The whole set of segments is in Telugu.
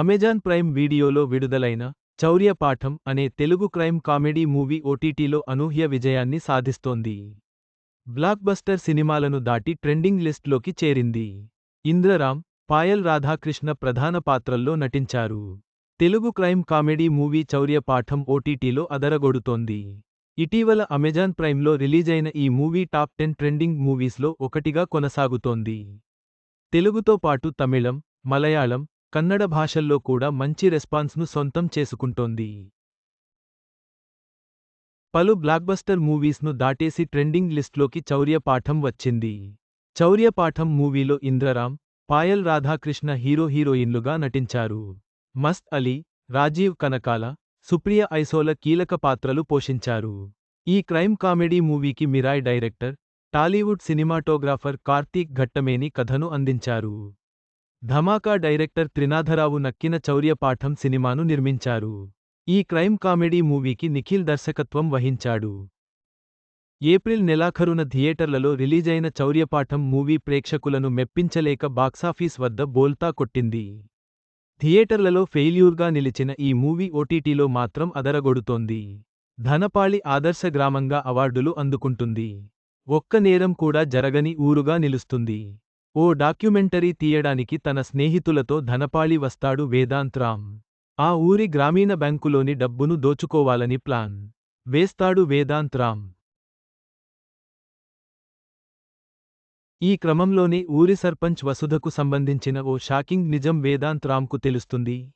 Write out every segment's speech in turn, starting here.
అమెజాన్ ప్రైమ్ వీడియోలో విడుదలైన చౌర్య పాఠం అనే తెలుగు క్రైమ్ కామెడీ మూవీ ఓటీటీలో అనూహ్య విజయాన్ని సాధిస్తోంది. బ్లాక్ బస్టర్ సినిమాలను దాటి ట్రెండింగ్ లిస్ట్లోకి చేరింది. ఇంద్రరామ్ పాయల్ రాధాకృష్ణ ప్రధాన పాత్రల్లో నటించారు. Telugu crime comedy movie Chaurya Paatham ఓటీటీలో అదరగొడుతోంది. ఇటీవల అమెజాన్ ప్రైమ్లో రిలీజైన ఈ మూవీ టాప్ టెన్ ట్రెండింగ్ మూవీస్లో ఒకటిగా కొనసాగుతోంది. తెలుగుతో పాటు తమిళం మలయాళం కన్నడ భాషల్లో కూడా మంచి రెస్పాన్స్ను సొంతం చేసుకుంటోంది. పలు బ్లాక్బస్టర్ మూవీస్ను దాటేసి ట్రెండింగ్ లిస్ట్లోకి చౌర్య పాఠం వచ్చింది. చౌర్య పాఠం మూవీలో ఇంద్రరామ్ పాయల్ రాధాకృష్ణ హీరో హీరోయిన్లుగా నటించారు. మస్త్ అలీ రాజీవ్ కనకాల సుప్రియ ఐసోల కీలక పాత్రలు పోషించారు. ఈ క్రైమ్ కామెడీ మూవీకి Mirai director Tollywood cinematographer Karthik Ghattamaneni కథను అందించారు. ధమాకా డైరెక్టర్ త్రినాథరావు నక్కిన చౌర్యపాఠం సినిమాను నిర్మించారు. ఈ క్రైమ్ కామెడీ మూవీకి నిఖిల్ దర్శకత్వం వహించాడు. ఏప్రిల్ నెలాఖరున థియేటర్లలో రిలీజైన చౌర్యపాఠం మూవీ ప్రేక్షకులను మెప్పించలేక బాక్సాఫీస్ వద్ద బోల్తా కొట్టింది. థియేటర్లలో ఫెయిల్యూర్గా నిలిచిన ఈ మూవీ ఓటీటీలో మాత్రం అదరగొడుతోంది. ధనపాళి ఆదర్శ గ్రామంగా అవార్డులు అందుకుంటుంది. ఒక్క నేరం కూడా జరగని ఊరుగా నిలుస్తుంది. ఓ డాక్యుమెంటరీ తీయడానికి తన స్నేహితులతో ధనపాళి వస్తాడు వేదాంత్ రామ్. ఆ ఊరి గ్రామీణ బ్యాంకులోని డబ్బును దోచుకోవాలని ప్లాన్. వేస్తాడు వేదాంత్ రామ్. ఈ క్రమంలోనే ఊరి సర్పంచ్ వసుధకు సంబంధించిన ఓ షాకింగ్ నిజం వేదాంత్ రామ్కు తెలుస్తుంది.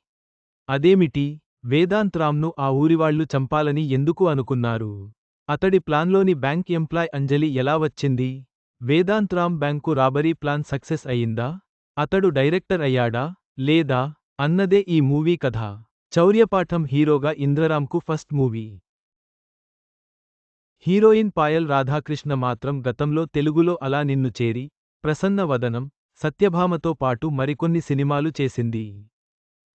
అదేమిటి? వేదాంత్ రామ్ను ఆ ఊరివాళ్ళు చంపాలని ఎందుకు అనుకున్నారు? అతడి ప్లాన్లోని బ్యాంక్ ఎంప్లాయ్ అంజలి ఎలా వచ్చింది? Vedant Ram bank robbery plan success అయిందా? అతడు డైరెక్టర్ అయ్యాడా? లేదా? అన్నదే ఈ మూవీ కథ. చౌర్యపాఠం హీరోగా ఇంద్రరామ్కు first movie. Heroine Payal Radhakrishna మాత్రం గతంలో తెలుగులో అలా నిన్ను చేరి ప్రసన్న వదనం సత్యభామతో పాటు మరికొన్ని సినిమాలు చేసింది.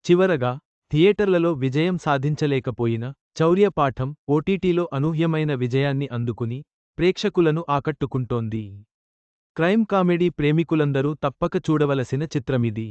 చివరగా థియేటర్లలో విజయం సాధించలేకపోయిన చౌర్యపాఠం ఓటీటీలో అనూహ్యమైన విజయాన్ని అందుకుని ప్రేక్షకులను ఆకట్టుకుంటోంది. క్రైమ్ కామెడీ ప్రేమికులందరూ తప్పక చూడవలసిన చిత్రమిది.